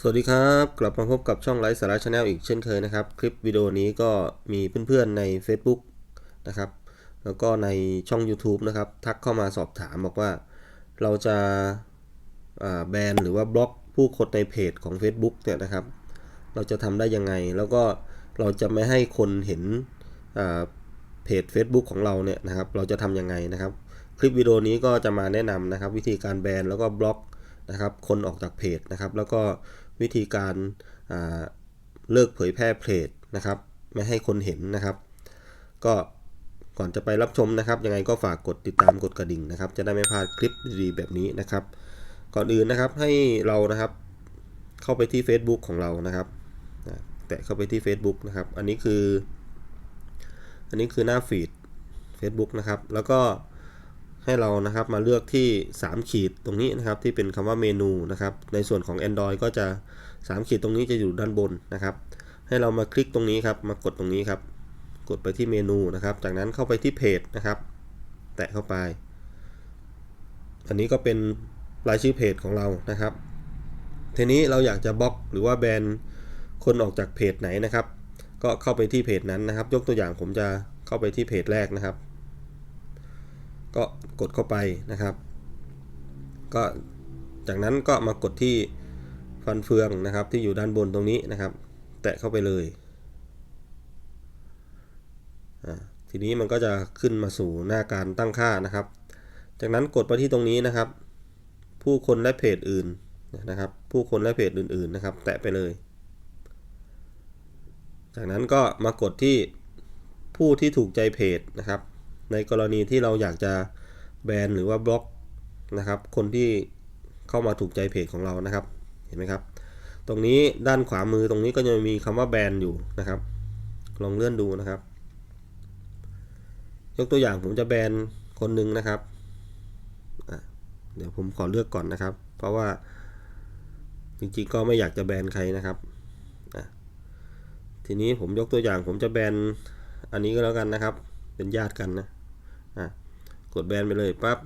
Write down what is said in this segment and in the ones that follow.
สวัสดีครับ กลับมาพบกับช่องไลฟ์สาระชาแนลอีกเช่นเคยนะครับ คลิปวิดีโอนี้ก็มีเพื่อนๆใน Facebook นะครับ แล้วก็ในช่อง YouTube นะครับ ทักเข้ามาสอบถามบอกว่า เราจะาแบนหรือว่าบล็อกผู้คนในเพจของ Facebook เนี่ยนะครับ เราจะทำได้ยังไง แล้วก็เราจะไม่ให้คนเห็นเพจ Facebook ของเราเนี่ยนะครับ เราจะทำยังไงนะครับ คลิปวิดีโอนี้ก็จะมาแนะนำนะครับ วิธีการแบนแล้วก็บล็อกนะครับ คนออกจากเพจนะครับ แล้วก็ วิธีการาเลิกเผยแพร่เพจนะครับ ไม่ให้คนเห็นนะครับ ก็ก่อนจะไปรับชมนะครับ ยังไงก็ฝากกดติดตามกดกระดิ่งนะครับ จะได้ไม่พลาดคลิปดีๆแบบนี้นะครับ ก่อนอื่นนะครับให้เรานะครับเข้าไปที่ Facebook ของเรานะครับแตะเข้าไปที่ Facebook นะครับ อันนี้คือ อันนี้คือหน้าฟีด Facebook นะครับ แล้วก็ ให้เรานะครับมาเลือกที่ 3 ขีดตรงนี้นะครับที่เป็นคำว่าเมนูนะครับในส่วนของ Android ก็จะ 3 ขีดตรงนี้จะอยู่ด้านบนนะครับ ให้เรามาคลิกตรงนี้ครับมากดตรงนี้ครับ กดไปที่เมนูนะครับ จากนั้นเข้าไปที่เพจนะครับ แตะเข้าไป อันนี้ก็เป็นรายชื่อเพจของเรานะครับ ทีนี้เราอยากจะบล็อกหรือว่าแบนคนออกจากเพจไหนนะครับ ก็เข้าไปที่เพจนั้นนะครับ ยกตัวอย่างผมจะเข้าไปที่เพจแรกนะครับ ก็กดเข้าไปนะครับ ก็จากนั้นก็มากดที่ฟันเฟืองนะครับ ที่อยู่ด้านบนตรงนี้นะครับ แตะเข้าไปเลยอ่าทีนี้มันก็จะขึ้นมาสู่หน้าการตั้งค่านะครับ จากนั้นกดไปที่ตรงนี้นะครับ ผู้คนและเพจอื่นนะครับ ผู้คนและเพจอื่น ๆนะครับ แตะไปเลย จากนั้นก็มากดที่ผู้ที่ถูกใจเพจนะครับ ในกรณีที่เราอยากจะแบนหรือว่าบล็อกนะครับ คนที่เข้ามาถูกใจเพจของเรานะครับ เห็นไหมครับ ตรงนี้ด้านขวามือตรงนี้ก็จะมีคำว่าแบนอยู่นะครับ ลองเลื่อนดูนะครับ ยกตัวอย่างผมจะแบนคนหนึ่งนะครับ เดี๋ยวผมขอเลือกก่อนนะครับ เพราะว่าจริงๆก็ไม่อยากจะแบนใครนะครับทีนี้ผมยกตัวอย่างผมจะแบนอันนี้ก็แล้วกันนะครับ เป็นญาติกันนะ อะกดแบนไปเลยปั๊บ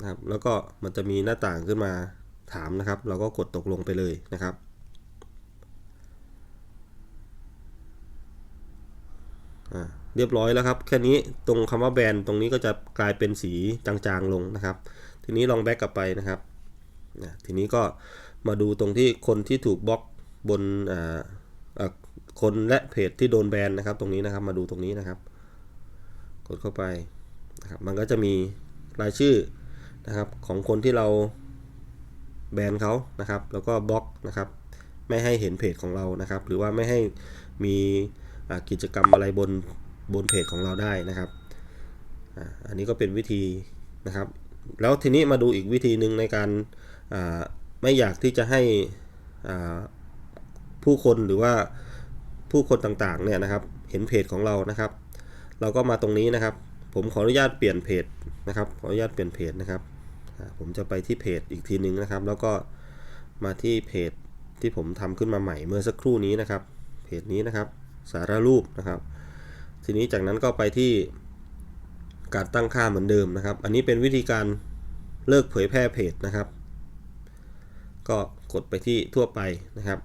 นะครับแล้วก็มันจะมีหน้าต่างขึ้นมาถามนะครับ เราก็กดตกลงไปเลยนะครับ เรียบร้อยแล้วครับ แค่นี้ตรงคำว่าแบนตรงนี้ก็จะกลายเป็นสีจางๆลงนะครับ ทีนี้ลองแบ็กกลับไปนะครับนะทีนี้ก็มาดูตรงที่คนที่ถูกบล็อกบนคนและเพจที่โดนแบนนะครับ ตรงนี้นะครับมาดูตรงนี้นะครับ กดเข้าไป นะครับมันก็จะมีรายชื่อนะครับของคนที่เราแบนเขานะครับ แล้วก็บล็อกนะครับไม่ให้เห็นเพจของเรานะครับ หรือว่าไม่ให้มีกิจกรรมอะไรบนบนเพจของเราได้นะครับอันนี้ก็เป็นวิธีนะครับ แล้วทีนี้มาดูอีกวิธีหนึ่งในการไม่อยากที่จะให้ผู้คนหรือว่าผู้คนต่างๆเนี่ยนะครับ เห็นเพจของเรานะครับ เราก็มาตรงนี้นะครับ ผมขออนุญาตเปลี่ยนเพจนะครับ ขออนุญาตเปลี่ยนเพจนะครับ ผมจะไปที่เพจอีกทีหนึ่งนะครับ แล้วก็มาที่เพจที่ผมทำขึ้นมาใหม่เมื่อสักครู่นี้นะครับ เพจนี้นะครับ สารรูปนะครับ ทีนี้จากนั้นก็ไปที่การตั้งค่าเหมือนเดิมนะครับ อันนี้เป็นวิธีการเลิกเผยแพร่เพจนะครับ ก็กดไปที่ทั่วไปนะครับ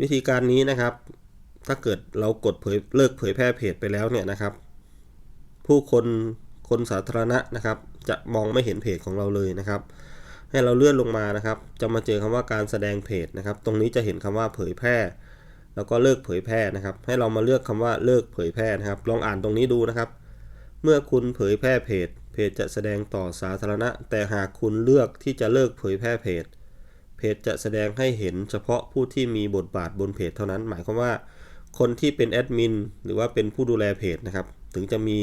วิธีการนี้นะครับ ถ้าเกิดเรากดเผยเลิกเผยแพร่เพจไปแล้วเนี่ยนะครับ ผู้คนคนสาธารณะนะครับ จะมองไม่เห็นเพจของเราเลยนะครับ ให้เราเลื่อนลงมานะครับ จะมาเจอคำว่าการแสดงเพจนะครับ ตรงนี้จะเห็นคำว่าเผยแพร่ แล้วก็เลิกเผยแพร่นะครับ ให้เรามาเลือกคำว่าเลิกเผยแพร่นะครับ ลองอ่านตรงนี้ดูนะครับ เมื่อคุณเผยแพร่เพจ เพจจะแสดงต่อสาธารณะ แต่หากคุณเลือกที่จะเลิกเผยแพร่เพจ เพจจะแสดงให้เห็นเฉพาะผู้ที่มีบทบาทบนเพจเท่านั้น หมายความว่า คนที่เป็นแอดมินหรือว่าเป็นผู้ดูแลเพจนะครับ ถึงจะมี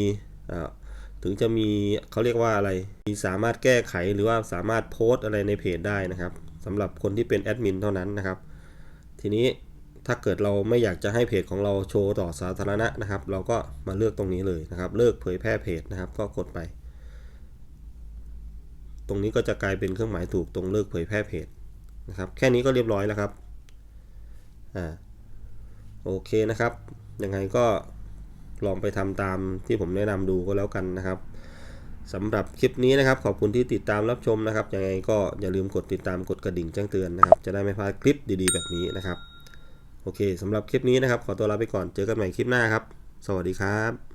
ถึงจะมีเขาเรียกว่าอะไร มีสามารถแก้ไขหรือว่าสามารถโพสต์อะไรในเพจได้นะครับสำหรับคนที่เป็นแอดมินเท่านั้นนะครับ ทีนี้ถ้าเกิดเราไม่อยากจะให้เพจของเราโชว์ต่อสาธารณะนะครับ เราก็มาเลือกตรงนี้เลยนะครับ เลิกเผยแพร่เพจนะครับ ก็กดไป ตรงนี้ก็จะกลายเป็นเครื่องหมายถูกตรงเลิกเผยแพร่เพจนะครับ แค่นี้ก็เรียบร้อยแล้วครับอ่าโอเคนะครับยังไงก็ ลองไปทำตามที่ผมแนะนำดูก็แล้วกันนะครับสำหรับคลิปนี้นะครับ ขอบคุณที่ติดตามรับชมนะครับยังไงก็อย่าลืมกดติดตามกดกระดิ่งแจ้งเตือนนะครับ จะได้ไม่พลาดคลิปดีๆ แบบนี้นะครับ โอเคสำหรับคลิปนี้นะครับ ขอตัวลาไปก่อนเจอกันใหม่คลิปหน้าครับ สวัสดีครับ